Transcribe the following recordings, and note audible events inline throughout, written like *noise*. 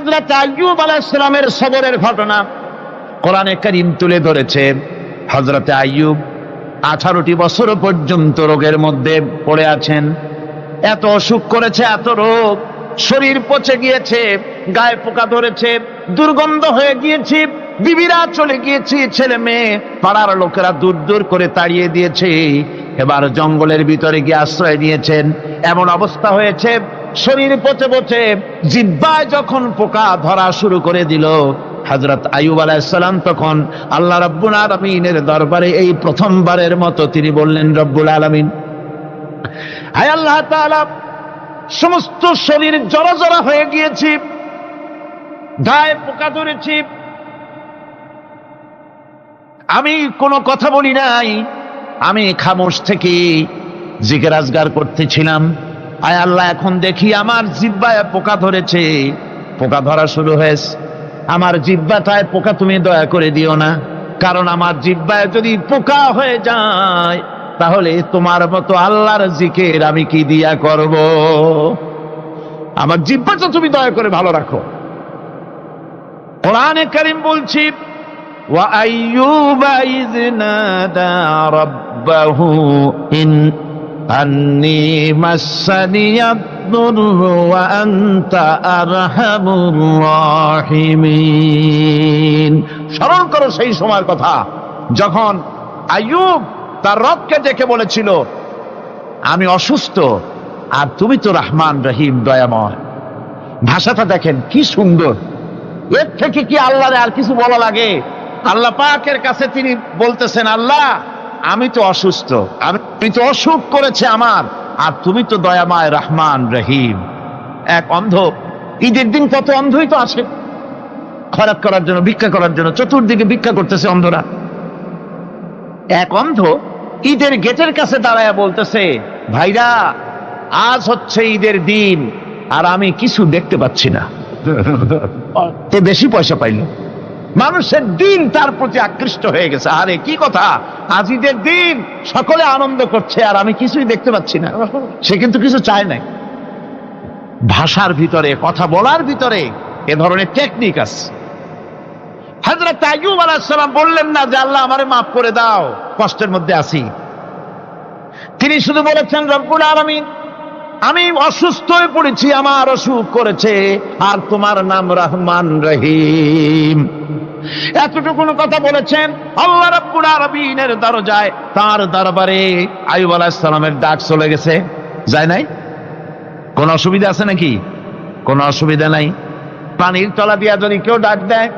হজরত আইয়ুব আলাইসালামের সবরের ঘটনা কোরআনে করিম তুলে ধরেছে। হজরতে আইয়ুব আঠারোটি বছর পর্যন্ত রোগের মধ্যে পড়ে আছেন। এত অসুখ করেছে, এত রোগ। শরীর পচে গিয়েছে, গায়ে পোকা ধরেছে, দুর্গন্ধ হয়ে গিয়েছি, বিবিরা চলে গিয়েছি, ছেলে মেয়ে, পাড়ার লোকেরা দূর দূর করে তাড়িয়ে দিয়েছে। এবার জঙ্গলের ভিতরে গিয়ে আশ্রয় নিয়েছেন। এমন অবস্থা হয়েছে শরীর পচে পচে জিব্বায় যখন পোকা ধরা শুরু করে দিল হজরত আয়ুব আলাইসালাম তখন আল্লাহ রব্বুল আলমিনের দরবারে এই প্রথমবারের মতো তিনি বললেন, রব্বুল আলমিন আল্লাহ সমস্ত শরীর জড়া জড়া হয়ে গিয়েছি, গায়ে পোকা ধরেছি। আমি কোনো কথা বলি নাই, আমি খামোশ থেকে জিজ্ঞাসগার করতেছিলাম। আয় আল্লাহ এখন দেখি আমার জিব্বায় পোকা ধরেছে পোকা ধরা শুরু হয়েছে আমার জিব্বাটায় পোকা তুমি দয়া করে দিও না কারণ আমার জিব্বায় যদি পোকা হয়ে যায় তাহলে তোমার মতো আল্লাহর জিকের আমি কি দিয়া করব আমার জিব্বাটা তুমি দয়া করে ভালো রাখো কোরআনে করিম বলছি وأيوب إذ نادى ربه إن أني مسني الضر وأنت أرحم الراحمين স্মরণ করো সেই সময়ের কথা যখন আইয়ুব তার রবকে ডেকে বলেছিল আমি অসুস্থ আর তুমি তো রহমান রহিম দয়াময় ভাষাটা দেখেন কি সুন্দর এর থেকে কি আল্লাহরে আর কিছু বলা লাগে আল্লাহ পাকের কাছে তিনি বলতেছেন আল্লাহ আমি তো অসুস্থ আমি তো অসুখ করেছে আমার আর তুমি তো দয়াময় রহমান রহিম। এক অন্ধ ঈদের দিন কত অন্ধই তো আছে। খরাক করার জন্য ভিক্ষা করার জন্য চতুর্দিকে ভিক্ষা করতেছে অন্ধরা। এক অন্ধ ঈদের গেটের কাছে দাঁড়ায় বলতেছে ভাইরা আজ হচ্ছে ঈদের দিন আর আমি কিছু দেখতে পাচ্ছি না। *laughs* তো বেশি পয়সা পাইল। মানুষের দিন তার প্রতি আকৃষ্ট হয়ে গেছে। আরে, কি কথা? আজ ঈদের দিন সকলে আনন্দ করছে, আর আমি কিছুই দেখতে পাচ্ছি না। সে কিন্তু কিছু চায় নাই। ভাষার ভিতরে, কথা বলার ভিতরে এ ধরনের টেকনিক আছে। হজরত আইয়ুব আলাইসালাম বললেন না যে, আল্লাহ আমারে মাফ করে দাও, কষ্টের মধ্যে আছি। তিনি শুধু বলেছেন, রব্বুল আলামিন, আমি অসুস্থ হয়ে পড়েছি, আমার অসুখ করেছে, আর তোমার নাম রহমান রহিম। এতটুকুন কথা বলেছেন? আল্লাহ রাব্বুল আলামিনের দরজায় তার দরবারে আইয়ুব আলাইহিস সালামের ডাক চলে গেছে। যায় নাই? কোন অসুবিধা আছে নাকি? কোন অসুবিধা নাই। পানির তলা দিয়া যদি কেউ ডাক দেয়,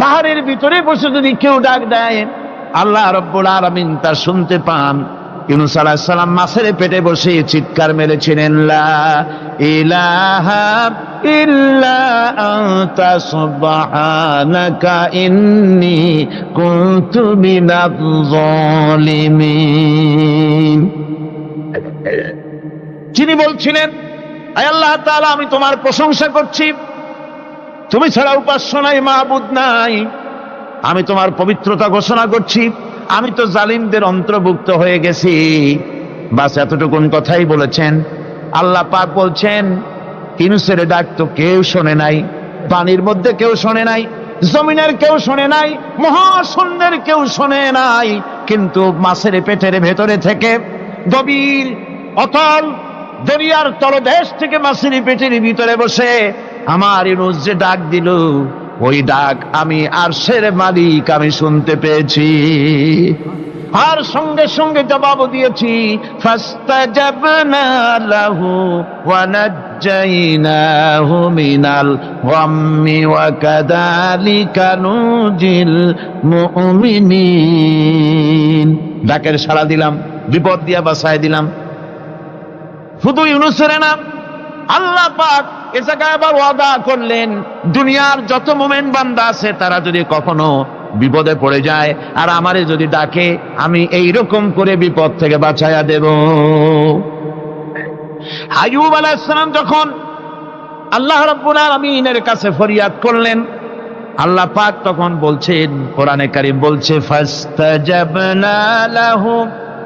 পাহাড়ের ভিতরে বসে যদি কেউ ডাক দেয়, আল্লাহ রব্বুল আলামিন তা শুনতে পান। ইউনুস আলাইহিস সালাম মাছের পেটে বসে চিৎকার মেরেছিলেন, লা যিনি বলছিলেন আল্লাহ তাআলা, আমি তোমার প্রশংসা করছি। তুমি ছাড়া উপাস্য নাই মাহবুদ নাই। আমি তোমার পবিত্রতা ঘোষণা করছি। আমি তো জালিমদের অন্তর্ভুক্ত হয়ে গেছি। বাস এতটুকুন কথাই বলেছেন। আল্লাহ পাক বলছেন, ইনুসের ডাক তো কেউ শোনে নাই, পানির মধ্যে কেউ শোনে নাই, জমিনের কেউ শোনে নাই, মহাশূন্যের কেউ শোনে নাই। কিন্তু মাছের পেটের ভেতরে থেকে গভীর, অতল, দরিয়ার তলদেশ থেকে মাছের পেটের ভিতরে বসে আমার ইনুস যে ডাক দিল ওই ডাক আমি আর আরশের মালিক, আমি শুনতে পেয়েছি। আর সঙ্গে সঙ্গে জবাব দিয়েছি ডাকের সাড়া দিলাম, বিপদ দিয়া বাসায় দিলাম। শুধু ইউনুসের না আল্লাহ পাক এ জায়গায় আবার ওয়াদা করলেন, দুনিয়ার যত মোমেন বান্দা আছে, তারা যদি কখনো বিপদে পড়ে যায়, আর আমারে যদি ডাকে, আমি এই রকম করে বিপদ থেকে বাঁচাইয়া দেব। আয়ুব আলাইসালাম যখন আল্লাহ রাব্বুল আলামিনের কাছে ফরিয়াদ করলেন, আল্লাহ পাক তখন বলছেন, কোরআনে কারিম বলছে, ফাস্তাজাবনা লাহু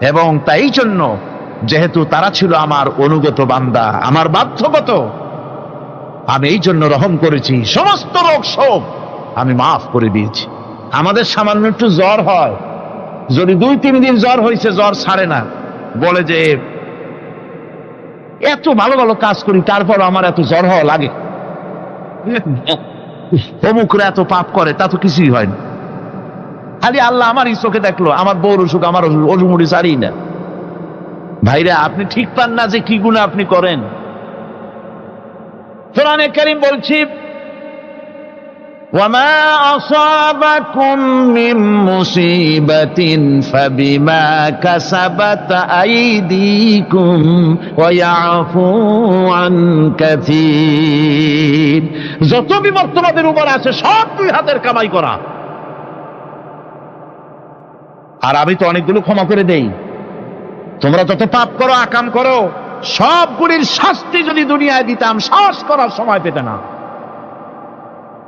এবং তাই জন্য যেহেতু তারা ছিল আমার অনুগত বান্দা আমার বাধ্যগত আমি এই জন্য রহম করেছি সমস্ত রোগ শোক আমি মাফ করে দিয়েছি। আমাদের সামান্য একটু জ্বর হয়। যদি দুই তিন দিন জ্বর হয়েছে জ্বর ছাড়ে না। বলে যে এত ভালো ভালো কাজ করি তারপর আমার এত জ্বর হওয়া লাগে। *laughs* অমুকরা এত পাপ করে তা তো কিছুই হয় না। খালি আল্লাহ আমার এই চোখে দেখলো আমার বউর অসুখ আমার অজুমুড়ি সারি না ভাইরা আপনি ঠিক পান না যে কি গুণা আপনি করেন কোরআনে কারিম বলছি وما أصابكم من مصيبة فبما كسبت أيديكم ويعفو عن كثير যত বিপদ তোমাদের উপর আছে সব দুই হাতের কামাই করা আর আমি তো অনেকগুলো ক্ষমা করে দেই। তোমরা যত পাপ করো, আকাম করো, সবগুলির শাস্তি যদি দুনিয়ায় দিতাম শ্বাস করার সময় পেতে না।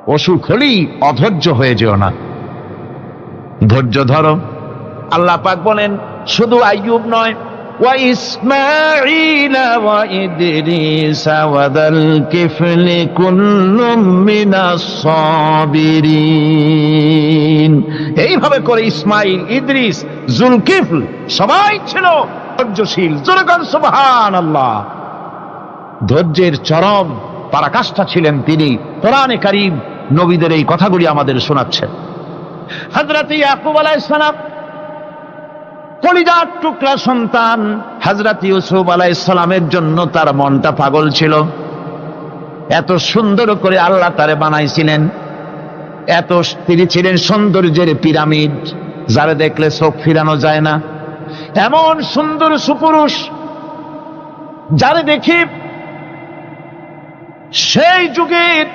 অসুখ হলেই অধৈর্য হয়ে যেও না। ধৈর্য ধরো। আল্লাহ পাক বলেন, শুধু আইয়ুব নয় وإسماعيل وإدريس وذا الكفل كل من الصابرين এইভাবে করে ইসমাইল ইদ্রিস জুলকিফল সবাই ছিল ধৈর্যশীল জোরগান সুবহান আল্লাহ ধৈর্যের চরম পরাকাষ্ঠা ছিলেন তিনি কোরআনে কারিম নবীদের এই কথাগুলি আমাদের শোনাচ্ছেন হজরত ইয়াকুব আলাইসালাম কলিজার টুকরা সন্তান হজরত ইউসুফ আলাইসালামের জন্য তার মনটা পাগল ছিল। এত সুন্দর করে আল্লাহ তারে বানাইছিলেন। এত তিনি ছিলেন সৌন্দর্যের পিরামিড, যারা দেখলে চোখ ফিরানো যায় না। এমন সুন্দর সুপুরুষ, যারে দেখি সেই যুগের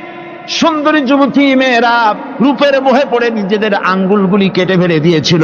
সুন্দরী যুবতী মেয়েরা রূপের মোহে পড়ে নিজেদের আঙ্গুলগুলি কেটে ফেলে দিয়েছিল।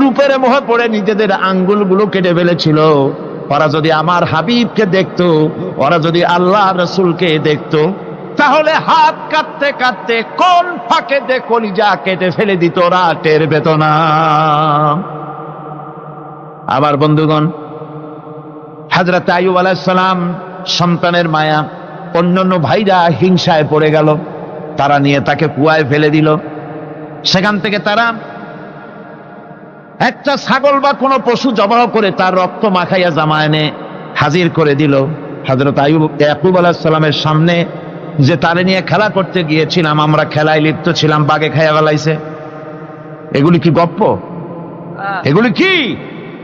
রূপের মোহে পড়ে নিজেদের আঙ্গুলগুলো কেটে ফেলেছিল। ওরা যদি আমার হাবিবকে দেখতো, ওরা যদি আল্লাহ রসুলকে দেখতো, তাহলে হাত কাটতে কাটতে কোন ফাঁকে দে কলিজা কেটে ফেলে দিত ওরা টের পেত না আবার বন্ধুগণ হাজরত আয়ুব আলাইসালাম সন্তানের মায়া, অন্যান্য ভাইরা হিংসায় পড়ে গেল। তারা নিয়ে তাকে কুয়ায় ফেলে দিল। সেখান থেকে তারা একটা ছাগল বা কোনো পশু জবাহ করে তার রক্ত মাখাইয়া জামায়নে হাজির করে দিল। হজরত আয়ুব ইয়াকুব আলাহিসাল্লামের সামনে যে তারে নিয়ে খেলা করতে গিয়েছিলাম আমরা খেলায় লিপ্ত ছিলাম বাগে খাইয়া বেলাইছে এগুলি কি গপ্প? এগুলি কি?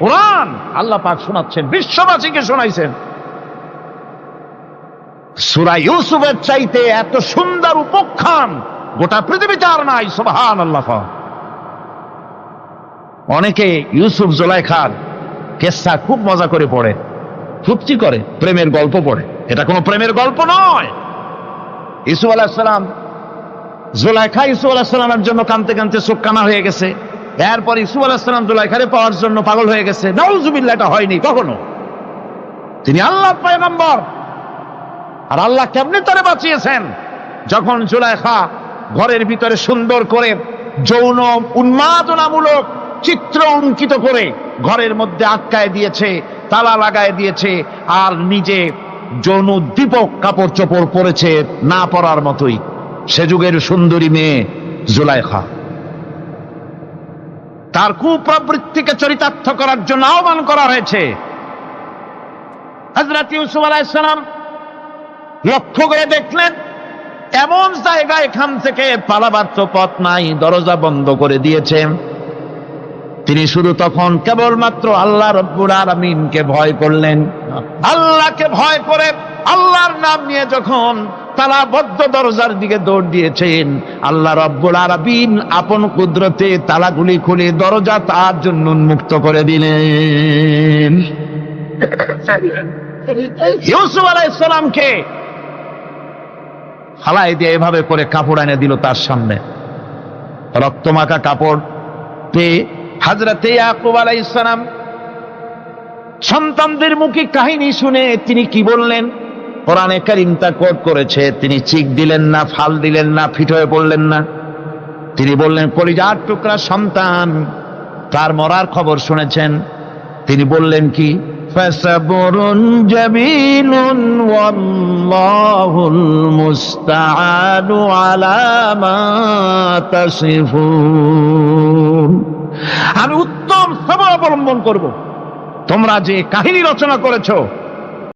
কোরআন? আল্লাহ পাক শোনাচ্ছেন বিশ্ববাসীকে শোনাইছেন। সুরা ইউসুফের চাইতে এত সুন্দর উপখ্যান গোটা পৃথিবীতে আর নাই সুবহান আল্লাহ অনেকে ইউসুফ জোলাইখার কেসা খুব মজা করে পড়ে ফুপ্তি করে, প্রেমের গল্প পড়ে। এটা কোনো প্রেমের গল্প নয়। ইসুফ আলাহিসাল্লাম জোলাইখা ইসুফ আলাহিসাল্লামের জন্য কানতে কানতে চোখ কানা হয়ে গেছে। এরপর ইসুফ আলাহিসাল্লাম জোলাইখারে পাওয়ার জন্য পাগল হয়ে গেছে। নাউজুবিল্লাহ, এটা হয়নি কখনো। তিনি আল্লাহ পয়গম্বর। আর আল্লাহ কেমনে তারে বাঁচিয়েছেন? যখন জুলাইখা ঘরের ভিতরে সুন্দর করে যৌন উন্মাদনামূলক চিত্র অঙ্কিত করে ঘরের মধ্যে আটকায় দিয়েছে, তালা লাগায় দিয়েছে, আর নিজে যৌন দীপক কাপড় চোপড় পরেছে না পরার মতোই। সে যুগের সুন্দরী মেয়ে জুলাইখা। তার কুপ্রবৃত্তিকে চরিতার্থ করার জন্য আহ্বান করা হয়েছে। হজরত ইউসুফ আলাইসালাম লক্ষ্য করে দেখলেন, এমন জায়গা এখান থেকে পালাবার তো পথ নাই, দরজা বন্ধ করে দিয়েছে তিনি শুধু তখন কেবলমাত্র আল্লাহ রব্বুল আলমিনকে ভয় করলেন। আল্লাহকে ভয় করে আল্লাহর নাম নিয়ে যখন তালাবদ্ধ দরজার দিকে দৌড় দিয়েছেন, আল্লাহ রব্বুল আরবিন আপন কুদরতে তালাগুলি খুলে দরজা তার জন্য উন্মুক্ত করে দিলেন। ইউসুফ আলাইসালামকে হালাই দিয়ে এভাবে করে কাপড় এনে দিল তার সামনে। রক্তমাখা কাপড় পেয়ে হাজরাতে ইয়াকুব আলাইসালাম সন্তানদের মুখে কাহিনী শুনে তিনি কি বললেন কোরআনে কারিম তা কোট করেছে তিনি চিক দিলেন না ফাল দিলেন না ফিট হয়ে পড়লেন না তিনি বললেন কলিজার টুকরা সন্তান তার মরার খবর শুনেছেন তিনি বললেন কি فصبر جميل والله المستعان على ما تصفون আমি উত্তম সবর অবলম্বন করব। তোমরা যে কাহিনী রচনা করেছ